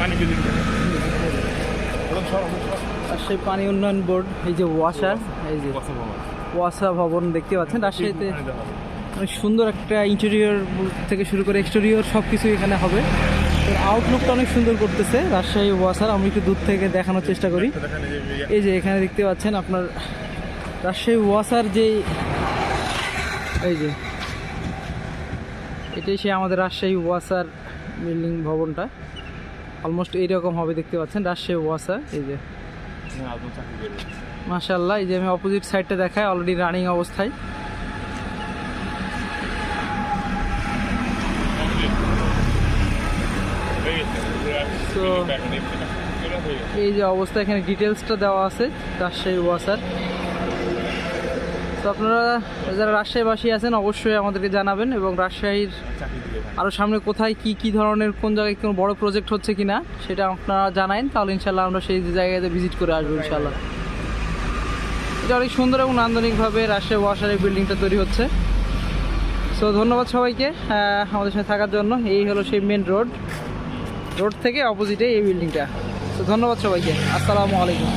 পানি সেই পানি উন্নয়ন বোর্ড এই যে ওয়াসার এই যে ওয়াসা ভবন। দেখতে পাচ্ছেন। রাজশাহীতে সুন্দর একটা ইন্টেরিয়র থেকে শুরু করে এক্সটেরিয়র সব কিছু এখানে হবে। আউটলুকটা অনেক সুন্দর করতেছে রাজশাহী ওয়াসার। আমি একটু দূর থেকে দেখানোর চেষ্টা করি। এই যে এখানে দেখতে পাচ্ছেন আপনার রাজশাহী ওয়াসার যে এই যে এটাই সে আমাদের রাজশাহী ওয়াসার বিল্ডিং ভবনটা। অলমোস্ট এইরকম হবে, দেখতে পাচ্ছেন, রাজশাহী ওয়াসার এই যে। মাশাল্লাহ এই যে আমি অপোজিট সাইডটা দেখাই অলরেডি রানিং অবস্থায়। এই যে অবস্থা, এখানে ডিটেলসটা দেওয়া আছে, রাজশাহী, ওয়াসার। তো আপনারা যারা রাজশাহীবাসী আছেন, অবশ্যই আমাদেরকে জানাবেন এবং রাজশাহীর আরও সামনে কোথায় কি কি ধরনের, কোন জায়গায় কোনো বড় প্রজেক্ট হচ্ছে কি না সেটা আপনারা জানাইন, তাহলে ইনশাল্লাহ আমরা সেই জায়গাতে ভিজিট করে আসব ইনশাল্লাহ। এটা অনেক সুন্দর এবং নান্দনিকভাবে রাজশাহী ওয়াসার এই বিল্ডিংটা তৈরি হচ্ছে। সো ধন্যবাদ সবাইকে আমাদের সাথে থাকার জন্য। এই হলো সেই মেন রোড রোড থেকে অপোজিটে এই বিল্ডিংটা তো ধন্যবাদ সবাইকে। আসসালামু আলাইকুম।